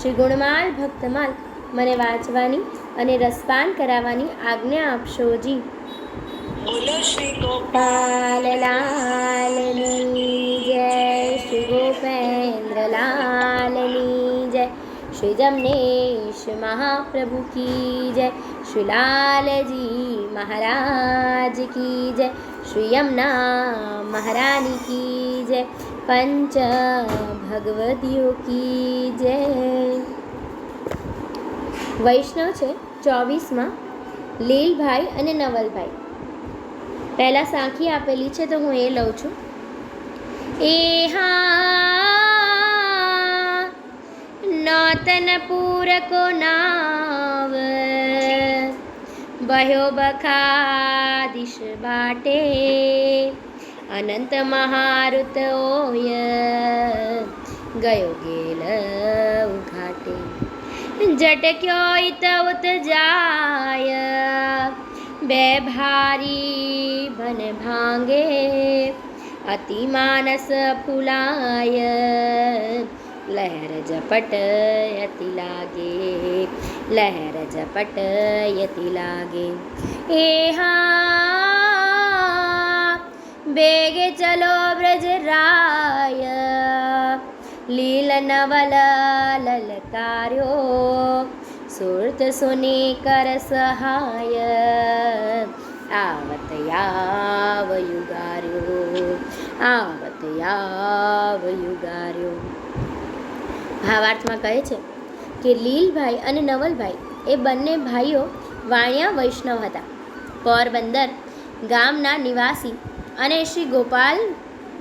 શ્રી ગુણમાલ ભક્તમાલ મને વાંચવાની અને રસપાન કરાવવાની આજ્ઞા આપશો જી. બોલો શ્રી ગોપાલ. લાલની જય શ્રી ગોપેન્દ્ર લાલની જય શ્રી જમનેશ મહાપ્રભુ કી જય શ્રી લાલજી મહારાજ કી જય શ્રી યમના મહારાની કી જય પંચ ભગવતીઓ કી જય. વૈષ્ણવ છે ચોવીસમાં, લીલભાઈ અને નવલભાઈ. પહેલાં સાંખી આપેલી છે તો હું એ લઉં છું. એ હા નોતન પૂરકો નાવ. બહ્યો બખાદિશ બાટે. अनंत महारुत ओय गयो गेल उघाटे झटक्यो इत उत जाय बेभारी भन भांगे अति मानस फुलाय। लहर झपट यति लागे। लहर झपट यति लागे। ए हा બેગે ચલો બ્રજ રાય લીલ નવલ લલકાર્યો સુરત સુની કર સહાય આવત યાવ યુગાર્યો આવત યાવ યુગાર્યો ભાવાર્થમાં કહે છે કે લીલભાઈ અને નવલભાઈ એ બંને ભાઈઓ વાણિયા વૈષ્ણવ હતા. પોરબંદર ગામના નિવાસી અને શ્રી ગોપાલ,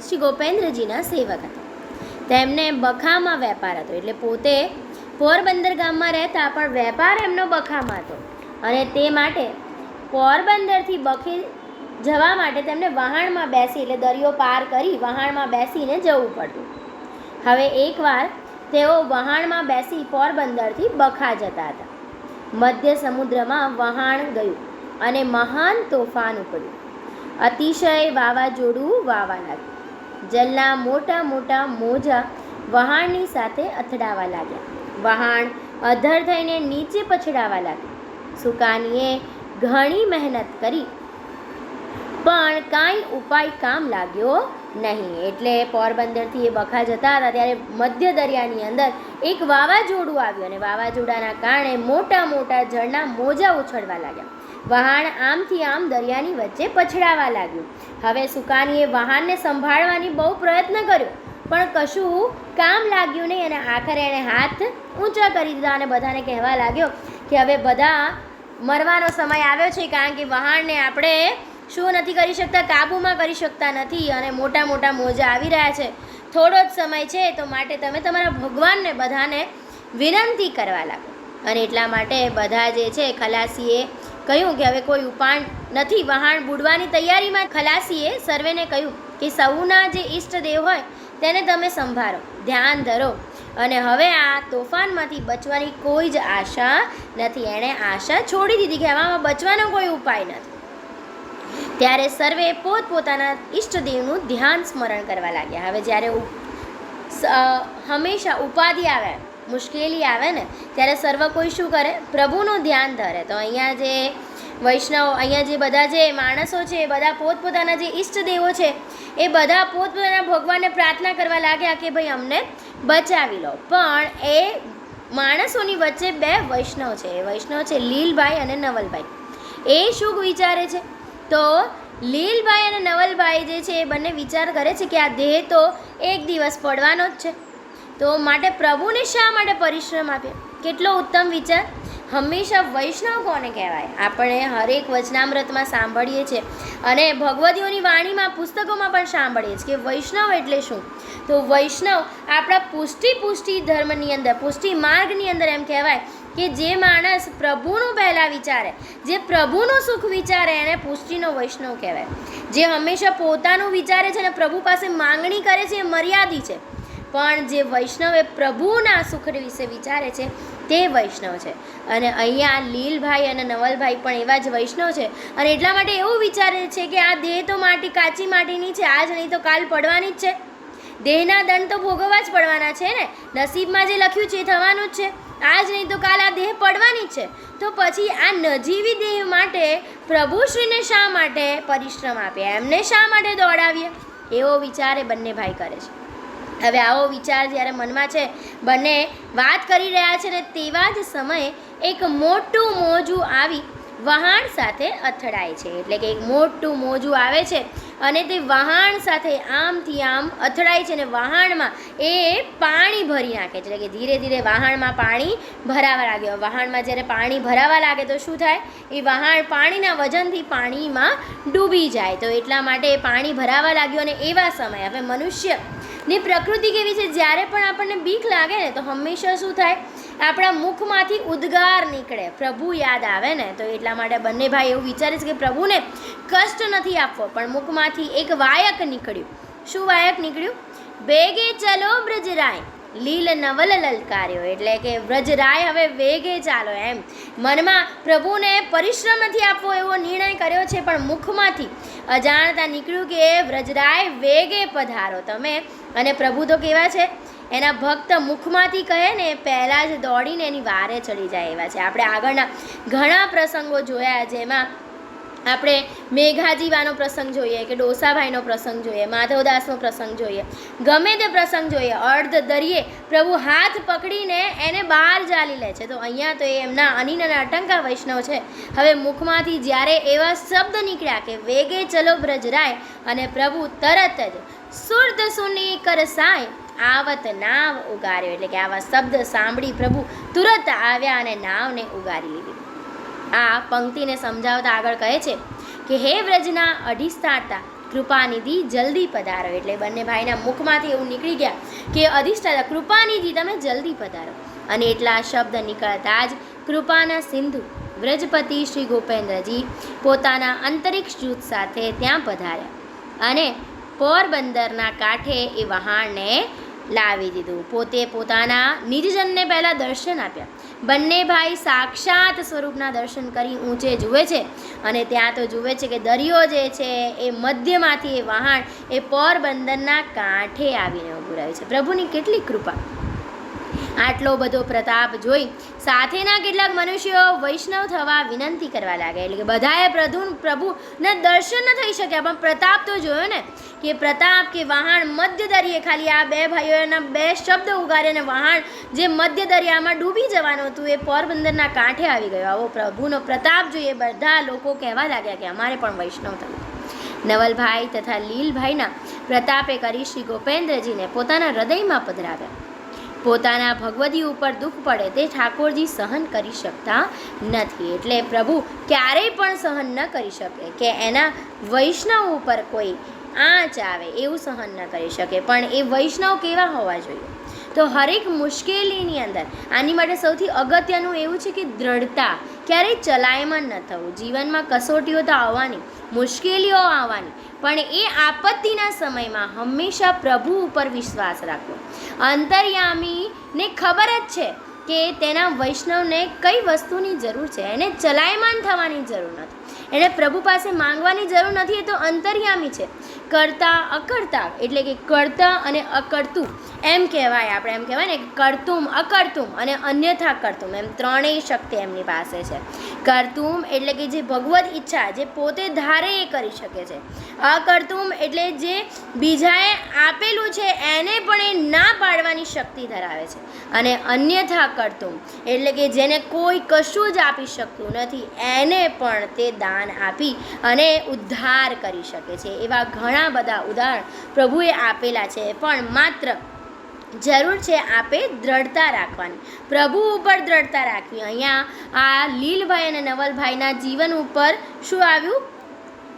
શ્રી ગોપેન્દ્રજીના સેવક હતા. તેમને બખામાં વેપાર હતો, એટલે પોતે પોરબંદર ગામમાં રહેતા પણ વેપાર એમનો બખામાં હતો. અને તે માટે પોરબંદરથી બખી જવા માટે તેમને વહાણમાં બેસી, એટલે દરિયો પાર કરી વહાણમાં બેસીને જવું પડતું હવે એકવાર તેઓ વહાણમાં બેસી પોરબંદરથી બખા જતા હતા. મધ્ય સમુદ્રમાં વહાણ ગયું અને મહાન તોફાન ઉપડ્યું. અતિશય વાવાઝોડું વાવા લાગ્યું જલના મોટા મોટા મોજા વહાણની સાથે અથડાવા લાગ્યા. વહાણ અધર થઈને નીચે પછડાવા લાગ્યું. સુકાનીએ ઘણી મહેનત કરી. પણ કાંઈ ઉપાય કામ લાગ્યો નહીં. એટલે પોરબંદરથી એ બખા જતા હતા. ત્યારે મધ્ય દરિયાની અંદર એક વાવાઝોડું આવ્યું અને વાવાઝોડાના કારણે મોટા મોટા જળના મોજા ઉછળવા લાગ્યા. વહાણ આમથી આમ દરિયાની વચ્ચે પછડાવા લાગ્યું. હવે સુકાનીએ વહાણને સંભાળવાની બહુ પ્રયત્ન કર્યો, પણ કશું કામ લાગ્યું નહીં અને આખરે એણે હાથ ઊંચા કરી દીધા અને બધાને કહેવા લાગ્યો કે હવે બધા મરવાનો સમય આવ્યો છે કારણ કે વહાણને આપણે શું નથી કરી શકતા, કાબૂમાં કરી શકતા નથી અને મોટા મોટા મોજા આવી રહ્યા છે. થોડો જ સમય છે તો માટે તમે તમારા ભગવાનને બધાને વિનંતી કરવા લાગો. અને એટલા માટે બધા જે છે ખલાસીએ કહ્યું કે હવે કોઈ ઉપાણ નથી. વહાણ બુડવાની તૈયારીમાં ખલાસીએ સર્વેને કહ્યું કે સૌના જે ઈષ્ટદેવ હોય તેને તમે સંભાળો, ધ્યાન ધરો. અને હવે આ તોફાનમાંથી બચવાની કોઈ જ આશા નથી. એણે આશા છોડી દીધી કે આમાં બચવાનો કોઈ ઉપાય નથી. ત્યારે સર્વે પોતપોતાના ઈષ્ટદેવનું ધ્યાન સ્મરણ કરવા લાગ્યા. હવે જ્યારે હંમેશા ઉપાધિ આવે મુશ્કેલી આવે ને, ત્યારે સર્વ કોઈ શું કરે? પ્રભુનું ધ્યાન ધરે. તો અહીંયા જે વૈષ્ણવ, અહીંયા જે બધા જે માણસો છે, એ બધા પોતપોતાના જે ઈષ્ટદેવો છે, એ બધા પોતપોતાના ભગવાનને પ્રાર્થના કરવા લાગ્યા કે ભાઈ અમને બચાવી લો. પણ એ માણસોની વચ્ચે બે વૈષ્ણવ છે. વૈષ્ણવ છે લીલભાઈ અને નવલભાઈ. એ શું વિચારે છે? તો લીલભાઈ અને નવલભાઈ જે છે, એ બંને વિચાર કરે છે કે આ દેહ તો એક દિવસ પડવાનો જ છે. તો માટે પ્રભુને શા માટે પરિશ્રમ આપ્યો? કેટલો ઉત્તમ વિચાર. હંમેશા વૈષ્ણવ કોને કહેવાય? આપણે હરેક વચનામૃતમાં સાંભળીએ છીએ અને ભગવદીઓની વાણીમાં પુસ્તકોમાં પણ સાંભળીએ છીએ કે વૈષ્ણવ એટલે શું? તો વૈષ્ણવ આપણા પુષ્ટિ પુષ્ટિ ધર્મની અંદર, પુષ્ટિ માર્ગની અંદર એમ કહેવાય કે જે માણસ પ્રભુનું પહેલાં વિચારે, જે પ્રભુનું સુખ વિચારે એને પુષ્ટિનો વૈષ્ણવ કહેવાય. જે હંમેશા પોતાનું વિચારે છે અને પ્રભુ પાસે માંગણી કરે છે એ મર્યાદી છે. પણ જે વૈષ્ણવ એ પ્રભુના સુખ વિશે વિચારે છે, તે વૈષ્ણવ છે. અને અહીંયા લીલભાઈ અને નવલભાઈ પણ એવા જ વૈષ્ણવ છે. અને એટલા માટે એવું વિચારે છે કે આ દેહ તો માટી, કાચી માટીની છે આજ નહીં તો કાલ પડવાની જ છે. દેહના દંડ તો ભોગવવા જ પડવાના છે ને? નસીબમાં જે લખ્યું છે એ થવાનું જ છે. આજ નહીં તો કાલ આ દેહ પડવાની જ છે. તો પછી આ નજીવી દેહ માટે પ્રભુશ્રીને શા માટે પરિશ્રમ આપ્યા એમને શા માટે દોડાવીએ? એવો વિચાર એ બંને ભાઈ કરે છે. હવે આવો વિચાર જ્યારે મનમાં છે, બંને વાત કરી રહ્યા છે ને તેવા જ સમયે એક મોટું મોજું આવી વહાણ સાથે અથડાય છે. એટલે કે એક મોટું મોજું આવે છે અને તે વહાણ સાથે આમથી આમ અથડાય છે અને વહાણમાં એ પાણી ભરી નાખે છે. એટલે કે ધીરે ધીરે વહાણમાં પાણી ભરાવા લાગ્યું. વહાણમાં જ્યારે પાણી ભરાવા લાગે તો શું થાય? એ વહાણ પાણીના વજનથી પાણીમાં ડૂબી જાય. તો એટલા માટે એ પાણી ભરાવા લાગ્યું અને એવા સમયે. હવે મનુષ્ય ની પ્રકૃતિ કેવી છે? જ્યારે પણ આપણને બીક લાગે ને, તો હંમેશા શું થાય? આપણા મુખમાંથી ઉદ્ગાર નીકળે. પ્રભુ યાદ આવે ને, તો એટલા માટે બંને ભાઈ એવું વિચારે છે કે પ્રભુને કષ્ટ નથી આપવો, પણ મુખમાંથી એક વાયક નીકળ્યું. શું વાયક નીકળ્યું? બેગે ચલો બ્રજરાય. લીલ નવલ લલકાર્યો. એટલે કે વ્રજરાય હવે વેગે ચાલો એમ. મનમાં પ્રભુને પરિશ્રમ નથી આપવો એવો નિર્ણય કર્યો છે, પણ મુખમાંથી અજાણતા નીકળ્યું કે વ્રજરાય વેગે પધારો. તમે અને પ્રભુ તો કેવા છે? એના ભક્ત મુખમાંથી કહે ને, પહેલાં જ દોડીને એની વારે ચડી જાય એવા છે. આપણે આગળના ઘણા પ્રસંગો જોયા, જેમાં આપણે મેઘાજીવાનો પ્રસંગ જોઈએ કે ડોસાભાઈનો પ્રસંગ જોઈએ, માધવદાસનો પ્રસંગ જોઈએ. ગમે તે પ્રસંગ જોઈએ, અર્ધ દરિયે પ્રભુ હાથ પકડીને એને બહાર ચાલી લે છે. તો અહીંયા તો એ એમના અનિન અને અટંકા વૈષ્ણવ છે. હવે મુખમાંથી જ્યારે એવા શબ્દ નીકળ્યા કે વેગે ચલો બ્રજરાય અને પ્રભુ તરત જ સુરત સુની કરસાય આવત નાવ ઉગાર્યો. એટલે કે આવા શબ્દ સાંભળી પ્રભુ તુરત આવ્યા અને નાવને ઉગારી લીધી. આ પંક્તિને સમજાવતા આગળ કહે છે કે હે વ્રજના અધિષ્ઠાતા, કૃપાનિધિ જલ્દી પધારો. એટલે બંને ભાઈના મુખમાંથી એવું નીકળી ગયા કે અધિષ્ઠાતા, કૃપાનિધિ તમે જલ્દી પધારો. અને એટલા શબ્દ નીકળતા જ કૃપાના સિંધુ વ્રજપતિ શ્રી ગોપેન્દ્રજી પોતાના અંતરિક્ષ જૂથ સાથે ત્યાં પધાર્યા અને પોરબંદરના કાંઠે એ વહાણને લાવી દીધું. પોતે પોતાના નિજજનને પહેલાં દર્શન આપ્યા. બંને ભાઈ સાક્ષાત સ્વરૂપના દર્શન કરી ઊંચે જુએ છે. અને ત્યાં તો જુએ છે કે દરિયો જે છે એ મધ્યમાંથી એ વહાણ એ પોરબંદરના કાંઠે આવીને ઊભું રહ્યું છે. પ્રભુની કેટલી કૃપા. આટલો બધો પ્રતાપ જોઈ સાથેના કેટલાક મનુષ્યો વૈષ્ણવ થવા વિનંતી કરવા લાગ્યા. એટલે કે બધાએ પ્રભુ પ્રભુના દર્શન ન થઈ શક્યા, પણ પ્રતાપ તો જોયો ને. કે પ્રતાપ કે વહાણ મધ્ય દરિયે ખાલી આ બે ભાઈઓના બે શબ્દ ઉગારે અને વહાણ જે મધ્ય દરિયામાં ડૂબી જવાનું હતું, એ પોરબંદરના કાંઠે આવી ગયો. આવો પ્રભુનો પ્રતાપ જોઈએ. બધા લોકો કહેવા લાગ્યા કે અમારે પણ વૈષ્ણવ થવું નવલભાઈ તથા લીલભાઈના પ્રતાપે કરી શ્રી ગોપેન્દ્રજીને પોતાના હૃદયમાં પધરાવ્યા. પોતાના ભગવદી ઉપર દુઃખ પડે તે ઠાકોરજી સહન કરી શકતા નથી. એટલે પ્રભુ ક્યારેય પણ સહન ન કરી શકે કે એના વૈષ્ણવ ઉપર કોઈ આંચ આવે, એવું સહન ન કરી શકે. પણ એ વૈષ્ણવ કેવા હોવા જોઈએ? તો હરેક મુશ્કેલીની અંદર, આની માટે સૌથી અગત્યનું એવું છે કે દ્રઢતા ક્યારેય ચલાયમાન ન થવું. જીવનમાં કસોટીઓ તો આવવાની, મુશ્કેલીઓ આવવાની, પણ એ આપત્તિના સમયમાં હંમેશા પ્રભુ ઉપર વિશ્વાસ રાખવો. અંતર્યામીને ખબર જ છે કે તેના વૈષ્ણવને કઈ વસ્તુની જરૂર છે. એને ચલાયમાન થવાની જરૂર નથી. એને પ્રભુ પાસે માંગવાની જરૂર નથી, એ તો અંતર્યામી છે. કરતા અકર્તા એટલે કે કરતા અને અકર્તું. એમ કહેવાય આપણે, એમ કહેવાય ને કરતુમ, અકર્તુમ અને અન્યથા કરતુમ. એમ ત્રણેય શક્તિ એમની પાસે છે. કરતુમ એટલે કે જે ભગવદ ઈચ્છા જે પોતે ધારે એ કરી શકે છે. અકર્તુમ એટલે જે બીજાએ આપેલું છે એને પણ એ ના પાડવાની શક્તિ ધરાવે છે. અને અન્યથા કરતુમ એટલે કે જેને કોઈ કશું જ આપી શકતું નથી, એને પણ તે દાન આપી અને ઉદ્ધાર કરી શકે છે. એવા ઘણા બધા ઉદાહરણ પ્રભુએ આપેલા છે, પણ માત્ર જરૂર છે આપે દ્રઢતા રાખવાની. પ્રભુ ઉપર દ્રઢતા રાખવી. અહીંયા આ લીલભાઈ અને નવલભાઈના જીવન ઉપર શું આવ્યું?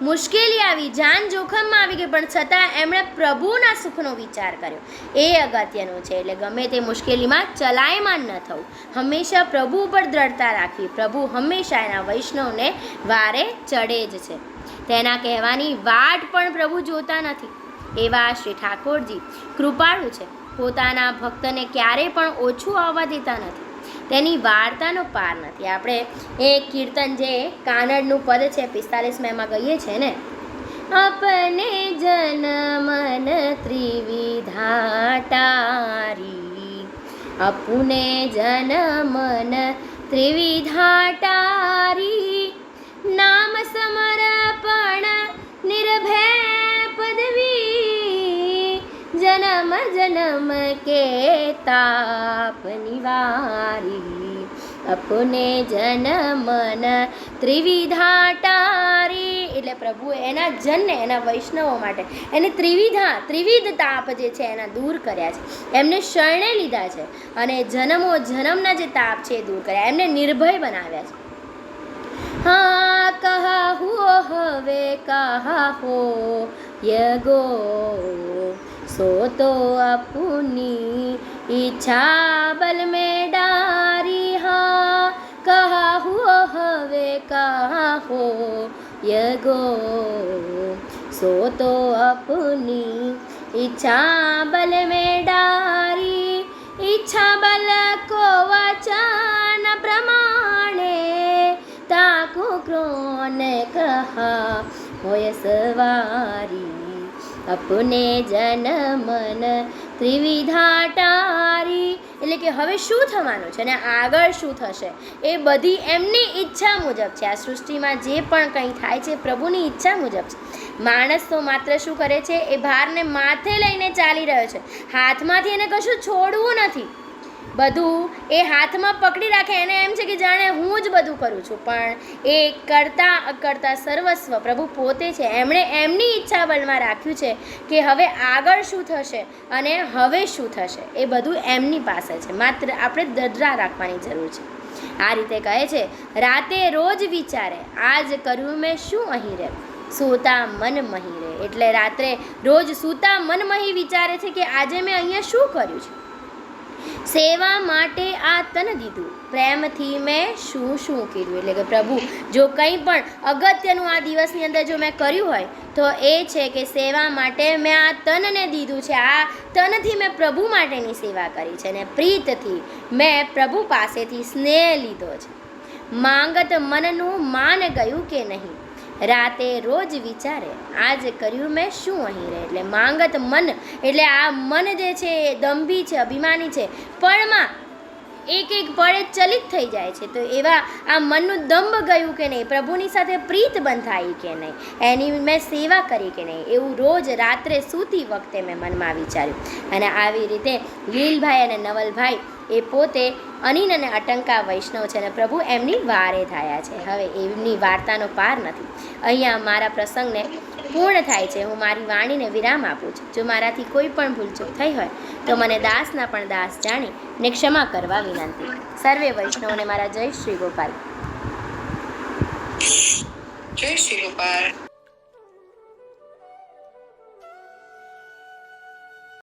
મુશ્કેલી આવી, જાન જોખમમાં આવી ગઈ, પણ છતાં એમણે પ્રભુના સુખનો વિચાર કર્યો. એ અગત્યનું છે, એટલે ગમે તે મુશ્કેલીમાં ચલાયમાન ન થવું. હંમેશા પ્રભુ ઉપર દ્રઢતા રાખવી. પ્રભુ હંમેશા એના વૈષ્ણવને વારે ચડે જ છે. તેના કહેવાની વાટ પણ પ્રભુ જોતા નથી. એવા શ્રી ઠાકોરજી કૃપાળુ છે. પોતાના ભક્તને ક્યારેય પણ ઓછું આવવા દેતા નથી. તેની વાર્તાનો પાર નથી. આપણે એ કીર્તન જે કાનડનું પદ છે, પિસ્તાલીસમાં એમાં ગઈએ છે ને? અપને જનમન ત્રિવિધાટારી, અપુને જનમન ત્રિવિધાટારી નામ સમર્પણ નિર્ભય પદવી, જનમ જનમ કે તાપ નિવારી, અપને જનમન ત્રિવિધાટારી એટલે પ્રભુ, એના જનને, એના વૈષ્ણવો માટે, એને ત્રિવિધા, ત્રિવિધ તાપ જે છે, એના દૂર કર્યા છે. એમને શરણે લીધા છે અને જન્મો જન્મના જે તાપ છે, એ દૂર કર્યા. એમને નિર્ભય બનાવ્યા છે. हाँ कहा हुओ हवे कहा हो यगो सो तो अपनी इच्छा बल में डारी हाँ कहा हुओ हवे कहा हो यगो सो तो अपनी इच्छा बल में डारी इच्छा बल को वचन प्रमाणे ક્રોન કહા, હોય સવારી અપને જનમન ત્રિવિધાટારી એટલે કે હવે શું થવાનું છે અને આગળ શું થશે? એ બધી એમની ઈચ્છા મુજબ છે. આ સૃષ્ટિમાં જે પણ કંઈ થાય છે પ્રભુની ઈચ્છા મુજબ છે. માણસ તો માત્ર શું કરે છે? એ ભારને માથે લઈને ચાલી રહ્યો છે. હાથમાંથી એને કશું છોડવું નથી. બધું એ હાથમાં પકડી રાખે, એને એમ છે કે જાણે હું જ બધું કરું છું. પણ એ કરતા અકર્તા સર્વસ્વ પ્રભુ પોતે છે. એમણે એમની ઈચ્છા બળમાં રાખ્યું છે કે હવે આગળ શું થશે અને હવે શું થશે. એ બધું એમની પાસે છે. માત્ર આપણે દદરા રાખવાની જરૂર છે. આ રીતે કહે છે, રાતે રોજ વિચારે, આજ કર્યું મેં શું અહીં રહે? સૂતા મન મહી રહે. એટલે રાત્રે રોજ સૂતા મન મહી વિચારે છે કે આજે મેં અહીંયા શું કર્યું છે? સેવા માટે આ તન દીધું. પ્રેમથી મેં શું શું કર્યું? એટલે કે પ્રભુ, જો કંઈ પણ અગત્યનું આ દિવસની અંદર જો મેં કર્યું હોય, તો એ છે કે સેવા માટે મેં આ તનને દીધું છે. આ તનથી મેં પ્રભુ માટેની સેવા કરી છે અને પ્રીતથી મેં પ્રભુ પાસેથી સ્નેહ લીધો છે. માંગત મનનું માન ગયું કે નહીં? રાતે રોજ વિચારે, આજ કર્યું મેં શું અહીં રહે? એટલે માંગત મન, એટલે આ મન જે છે એ દંભી છે, અભિમાની છે. પળમાં એક એક પળે ચલિત થઈ જાય છે. તો એવા આ મનનું દંભ ગયું કે નહીં? પ્રભુની સાથે પ્રીત બંધાઈ કે નહીં? એની મેં સેવા કરી કે નહીં? એવું રોજ રાત્રે સૂતી વખતે મેં મનમાં વિચાર્યું. અને આવી રીતે લીલભાઈ અને નવલભાઈ એ પોતે અનિન અને અટંકા વૈષ્ણવ છે અને પ્રભુ એમની વારે થયા છે. હવે એમની વાર્તાનો પાર નથી. અહીંયા મારા પ્રસંગને પૂર્ણ થાય છે. હું મારી વાણીને વિરામ આપું છું. જો મારાથી કોઈ પણ ભૂલચૂક થઈ હોય, તો મને દાસના પણ દાસ જાણી ને ક્ષમા કરવા વિનંતી. સર્વે વૈષ્ણવને મારા જય શ્રી ગોપાલ. જય શ્રી ગોપાલ.